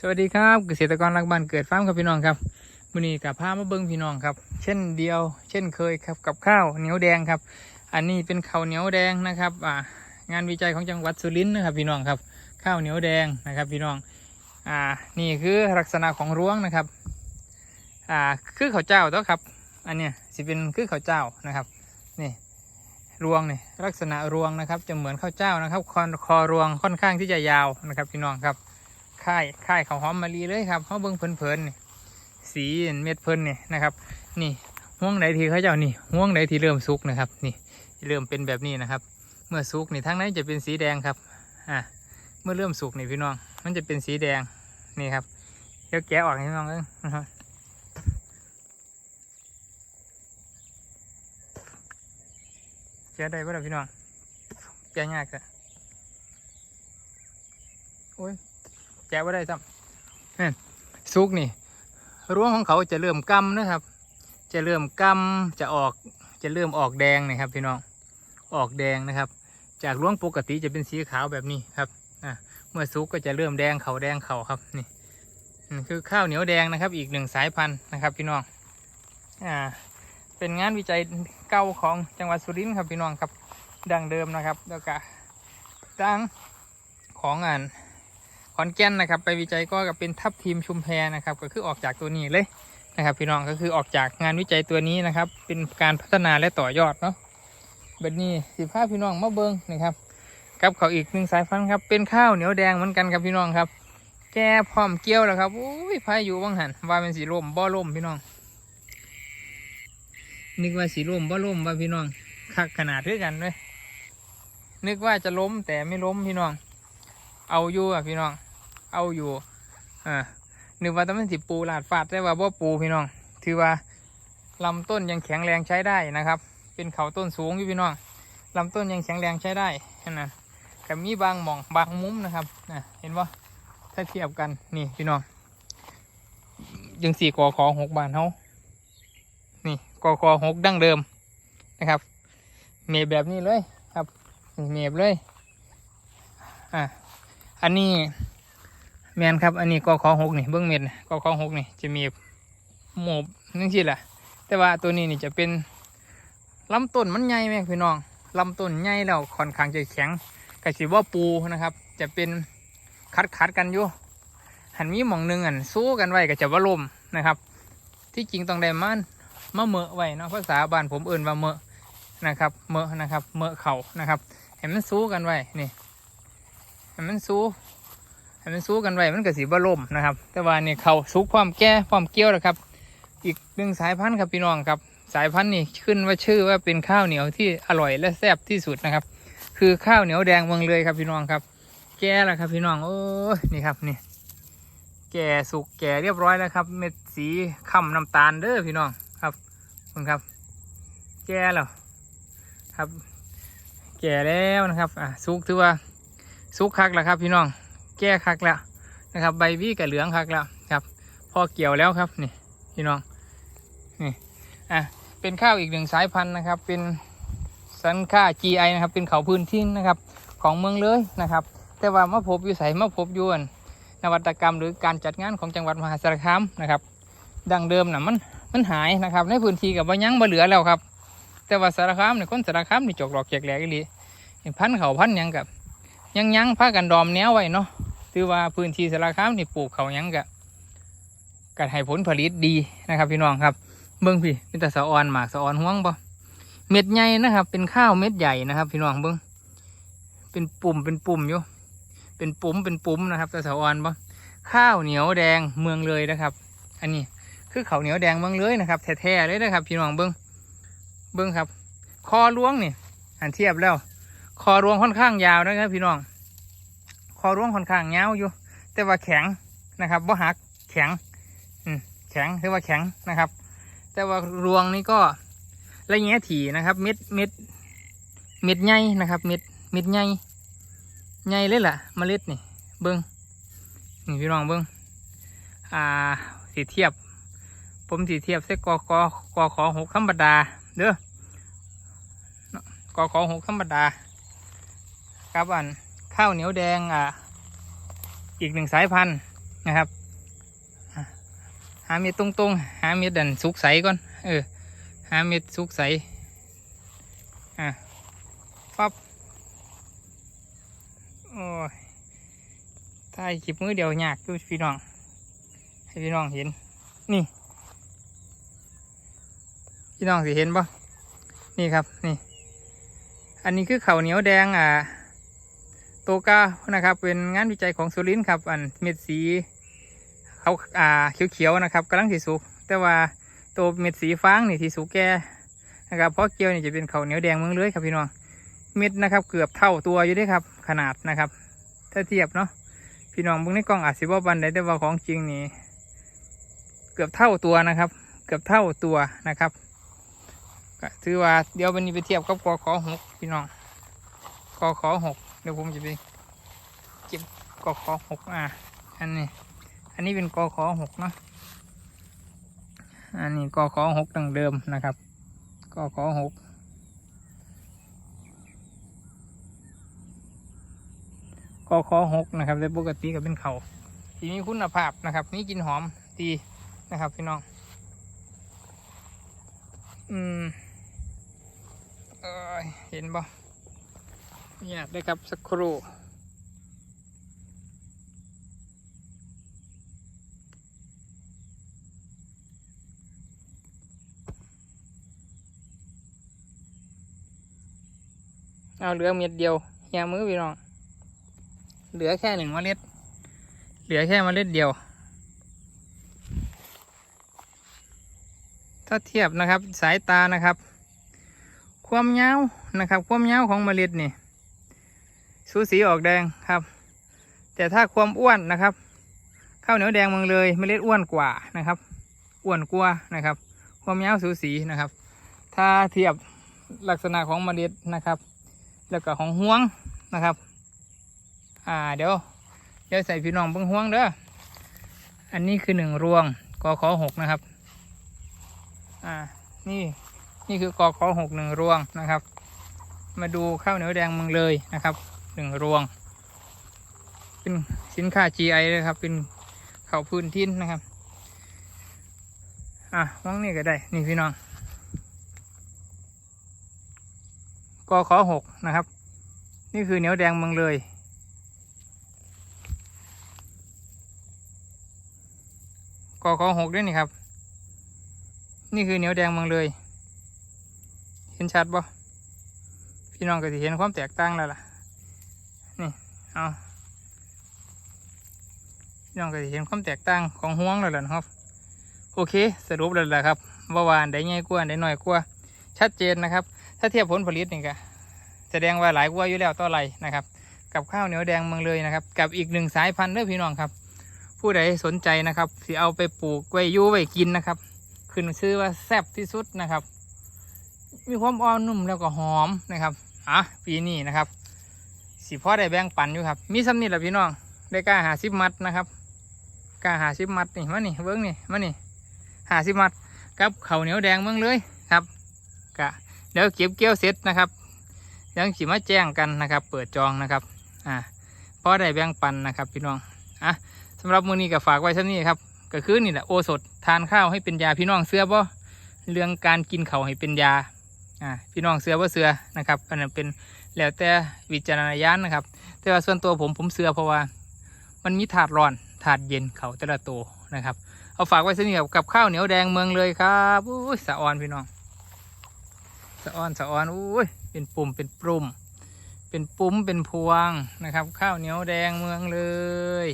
สวัสดีครับเกษตรกรรักบ้านเกิดฟาร์มครับพี่น้องครับมื้อนี้กับพามาเบิ้งพี่น้องครับ เช่นเดียว เช่นเคยครับกับข้าวเหนียวแดงครับ อันนี้เป็นข้าวเหนียวแดงนะครับอ่างานวิจัยของจังหวัดสุรินทร์นะครับพี่น้องครับ ข้าวเหนียวแดงนะครับพี่น้องอ่านี่คือลักษณะของร่วงนะครับอ่าคือข้าวเจ้าตัวครับ อันเนี้ยสิเป็นคือข้าวเจ้านะครับนี่รวงนี่ลักษณะรวงนะครับ จะเหมือนข้าวเจ้านะครับคอคอรวงค่อนข้างที่จะยาวนะครับพี่น้องครับ ค่ายค่ายเขาวหอมมะลิเลยครับเขาเบิ่งเพลินๆนี่สีเม็ดเพลินนี่นะครับ นี่ห่วงไหนที่เขาเจ้านี่ห่วงไหนที่เริ่มสุกนะครับ นี่เริ่มเป็นแบบนี้นะครับ เมื่อสุกนี่ทั้งนั้นจะเป็นสีแดงครับอ่าเมื่อเริ่มสุกนี่พี่น้อง มันจะเป็นสีแดงนี่ครับเดี๋ยวแกะออกให้พี่น้องเอ้ยนะครับแกะได้ปะล่ะพี่น้องแกะยากอะโอ้ย แกะว่าได้ซ้ำนี่ซุกนี่ร่วงของเขาจะเริ่มกำนะครับ จะเริ่มกำจะออกจะเริ่มออกแดงนะครับพี่น้องออกแดงนะครับ จากร่วงปกติจะเป็นสีขาวแบบนี้ครับอะเมื่อซุกก็จะเริ่มแดงเขาแดงเขาครับนี่คือข้าวเหนียวแดงนะครับ อีกหนึ่งสายพันธุ์นะครับ พี่น้องอ่าเป็นงานวิจัยเก่าของจังหวัดสุรินทร์ครับพี่น้องครับดังเดิมนะครับ แล้วก็ดังของอ่าน ขอนแก่นนะครับ ไปวิจัยก็กเป็นทัพทีมชุมแพนะครับ ก็คือออกจากตัวนี้เลยนะครับ พี่น้องก็คือออกจากงานวิจัยตัวนี้นะครับ เป็นการพัฒนาและต่อยอดเนาะแบบนี้สิบห้าพี่น้องมาเบิงนะครับกับเขาอีกหนึ่งสายพันธุ์ครับ เป็นข้าวเหนียวแดงเหมือนกันครับพี่น้องครับ แก่พร้อมเกี่ยวแล้วครับอุ้ยพายุบังหันว่าเป็นสีลมบ่ลมพี่น้องนึกว่าสีลมบ่ลมว่าพี่น้องคักขนาดด้วยกันเลยนึกว่าจะล้มแต่ไม่ล้มพี่น้อง เอาอยู่อะพี่น้อง เอาอยู่อ่านึกว่าต้องเป็นสิปูหลาดฟาดได้ว่าบ่ปูพี่น้อง ถือว่าลำต้นยังแข็งแรงใช้ได้นะครับ เป็นเขาต้นสูงอยู่พี่น้องลำต้นยังแข็งแรงใช้ได้นะกับมีบางหม่องบางมุมนะครับนะเห็นว่าถ้าเทียบกันนี่พี่น้องยังสี่กอขอหกบานเขานี่กอขอหกดั้งเดิมนะครับ เมบแบบนี้เลยครับ เมบเลย อ่าอันนี้ แมนครับ อันนี้กอขอหกนี่เบื้องเม็ดนะกอขอหกนี่จะมีหมบนั่นสิแหละแต่ว่าตัวนี้นี่จะเป็นลำต้นมันใหญ่ไหมพี่น้องลำต้นใหญ่แล้วค่อนข้างจะแข็งกระสิว่าปูนะครับ จะเป็นคัดคัดกันอยู่หันมีหมองหนึ่งอันสู้กันไว้ก็จะว่าลมนะครับ ที่จริงต้องได้มันมะเมอะไว้เนาะภาษาบ้านผมเอื่นว่าเมอะนะครับ เมอะนะครับ เมอะเข่านะครับเห็นมันสู้กันไว้นี่ให้มันสู้ ให้มันสู้กันไว้มันก็สีบล่มนะครับ แต่ว่านี่เขาสุกความแก่ความเกี้ยวนะครับ อีกหนึ่งสายพันธุ์ครับพี่น้องครับ สายพันธุ์นี่ขึ้นว่าชื่อว่าเป็นข้าวเหนียวที่อร่อยและแซ่บที่สุดนะครับ คือข้าวเหนียวแดงเมืองเลยครับพี่น้องครับ แก่แล้วครับพี่น้องโอ้นี่ครับนี่ แก่สุกแก่เรียบร้อยแล้วครับ เม็ดสีค่ำน้ำตาลเด้อพี่น้องครับคุณครับ แก่แล้วครับ แก่แล้วนะครับอะสุกถือว่าสุกคักแล้วครับพี่น้อง แก้คักแล้วนะครับ ใบวีกับเหลืองคักแล้วครับ พอเกี่ยวแล้วครับนี่พี่น้องนี่อะเป็นข้าวอีกหนึ่งสายพันธุ์นะครับ เป็นสันค่า GI นะครับ เป็นเขาพื้นที่นะครับ ของเมืองเลยนะครับ แต่ว่ามาพบอยู่ใสมาพบยวนนวัตกรรมหรือการจัดงานของจังหวัดมหาสารคามนะครับ ดังเดิมน่ะมันมันหายนะครับ ในพื้นที่กับว่ายังบ่เหลือแล้วครับ แต่ว่าสารคามเนี่ยคนสารคามนี่จกหลอกแจกแหลกอีหลีพันธุ์เขาพันธุ์ยังกับยังยังพากันดอมแนวไว้เนาะ ถือว่าพื้นที่สารคามนี่ปลูกเขายังกะกัดให้ผลผลิตดีนะครับพี่น้องครับ เบิ้งพี่เป็นแต่สะออนหมากสะออนห่วงบ่เม็ดใหญ่นะครับ เป็นข้าวเม็ดใหญ่นะครับพี่น้องเบิ้งเป็นปุ่มเป็นปุ่มอยู่ เป็นปุ่มเป็นปุ่มนะครับแต่สะออนบ่ข้าวเหนียวแดงเมืองเลยนะครับ อันนี้คือข้าวเหนียวแดงเมืองเลยนะครับแท้ๆเลยนะครับ พี่น้องเบิ้งเบิ้งครับ คอล้วงนี่อันเทียบแล้ว คอรวงค่อนข้างยาวนะครับ พี่น้อง คอร่วงค่อนข้างยาวอยู่ แต่ว่าแข็งนะครับบ่หักแข็งแข็งถือว่าแข็งนะครับ แต่ว่ารวงนี่ก็ละเอียดถี่นะครับ เม็ดเม็ดเม็ดใหญ่นะครับ เม็ดเม็ดใหญ่ใหญ่เลยล่ะเมล็ดนี่เบิ้งนี่พี่น้องเบิ้งอ่าสีเทียบ ผมสีเทียบเส้กอกอกอขอหกธรรมดาเด้อกอขอหกธรรมดาครับอัน ข้าวเหนียวแดงอะอีกหนึ่งสายพันธุ์นะครับหาเม็ดตรงๆ หาเม็ดดันสุกใสก่อน เออ หาเม็ดสุกใส อะปั๊บ โอ้ยถ่ายคลิปมือเดียวยากดูพี่น้อง ให้พี่น้องเห็น นี่ พี่น้องสิเห็นปะนี่ครับ นี่ อันนี้คือเข้าเหนียวแดงอ่า โตกานะครับ เป็นงานวิจัยของสุรินทร์ครับ อันเม็ดสีเขาอ่าเขียวๆนะครับกำลังสีสุก แต่ว่าตัวเม็ดสีฟ้างนี่ที่สุกแก่นะครับเพราะเกียวนี่จะเป็นเขาเหนียวแดงเมืองเลยครับพี่น้องเม็ดนะครับ เกือบเท่าตัวอยู่ด้วยครับ ขนาดนะครับ ถ้าเทียบเนาะพี่น้องเบิ่งในกล้องอาจสิบ่บันได้แต่ว่าของจริงนี่เกือบเท่าตัวนะครับ เกือบเท่าตัวนะครับถือว่าเดี๋ยววันนี้ไปเทียบกับกอขอหกพี่น้องกอขอหก ดี๋ยวผมจะไปเก็บกอขอหกอะอันนี้อันนี้เป็นกอขอหกเนาะอันนี้กอขอหกดังเดิมนะครับกอขอหกกอขอหกนะครับแต่ปกติก็เป็นเขาที่มีคุณภาพนะครับมีกลินหอมดีนะครับพี่น้องอืมเอ้ยเห็นบ่ นี่ยได้ครับสักครู่เอาเหลือเม็ดเดียวเฮียมือพี่น้อง เหลือแค่หนึ่งเมล็ด เหลือแค่เมล็ดเดียว ถ้าเทียบนะครับสายตานะครับ ความยาวนะครับ ความยาวของเมล็ดนี่ สูสีออกแดงครับ แต่ถ้าความอ้วนนะครับข้าวเหนียวแดงเมืองเลยเมล็ดอ้วนกว่านะครับอ้วนกว่านะครับ ความยาวสูสีนะครับ ถ้าเทียบลักษณะของเมล็ดนะครับ แล้วก็ของห่วงนะครับ อ่าเดี๋ยวเดี๋ยวใส่พี่น้องเบิ้งห่วงเด้ออันนี้คือหนึ่งรวงกอขอหกนะครับ อ่านี่นี่คือกอขอหกหนึ่งรวงนะครับ มาดูข้าวเหนียวแดงเมืองเลยนะครับ หนึ่งรวง เป็นสินค้า GI เลยครับ เป็นเขาพื้นทินนะครับ อะว่างนี่ก็ได้ นี่พี่น้องกอขอหกนะครับ นี่คือเหนียวแดงเมืองเลยกอขอหกด้วยนี่ครับ นี่คือเหนียวแดงเมืองเลย เห็นชัดบ่พี่น้องก็จะเห็นความแตกต่างแล้วล่ะ เอาน้องก็จะเห็นความแตกต่างของห่วงแล้วล่ะครับ โอเค สรุปแล้วล่ะครับว่าหวานได้ง่ายกว่าได้น้อยกว่า ชัดเจนนะครับ ถ้าเทียบผลผลิตนี่ก็แสดงว่าหลายกว่าอยู่แล้วต่อไรนะครับ กับข้าวเหนียวแดงเมืองเลยนะครับ กับอีกหนึ่งสายพันธุ์เด้อพี่น้องครับ ผู้ใดสนใจนะครับสิเอาไปปลูกไว้ยู่ไว้กินนะครับ ขึ้นชื่อว่าแซ่บที่สุดนะครับ มีความอ่อนนุ่มแล้วก็หอมนะครับอะปีนี้นะครับ สิพ่อได้แบ่งปันอยู่ครับ มีสำนีแหละพี่น้อง ได้กล้าหาสิบมัดนะครับกล้าหาสิบมัดนี่มานี่เบิ้งนี่มานี่หาสิบมัดกับข้าวเหนียวแดงเมืองเลยครับกะเดี๋ยวเก็บเกี่ยวเสร็จนะครับ ยังขีมาแจ้งกันนะครับ เปิดจองนะครับ อ่าพอได้แบ่งปันนะครับพี่น้องอะสำหรับมือนี้ก็ฝากไว้เท่านี้ครับก็คือนี่แหละโอสถทานข้าวให้เป็นยาพี่น้องเสื้อบ่เรื่องการกินเข่าให้เป็นยาอ่าพี่น้องเสื้อบ่เสื้อนะครับอันนั้นเป็น แล้วแต่วิจารณญาณนะครับ แต่ว่าส่วนตัวผมผมเสื้อเพราะว่า มันมีถาดร้อนถาดเย็นเขาแต่ละตัวนะครับ เอาฝากไว้เท่านี้ครับกับข้าวเหนียวแดงเมืองเลยครับอุ้ยสะออนพี่น้องสะออนสะออนอุ้ยเป็นปุ่มเป็นปรุมเป็นปุ้มเป็นพวงนะครับ ข้าวเหนียวแดงเมืองเลย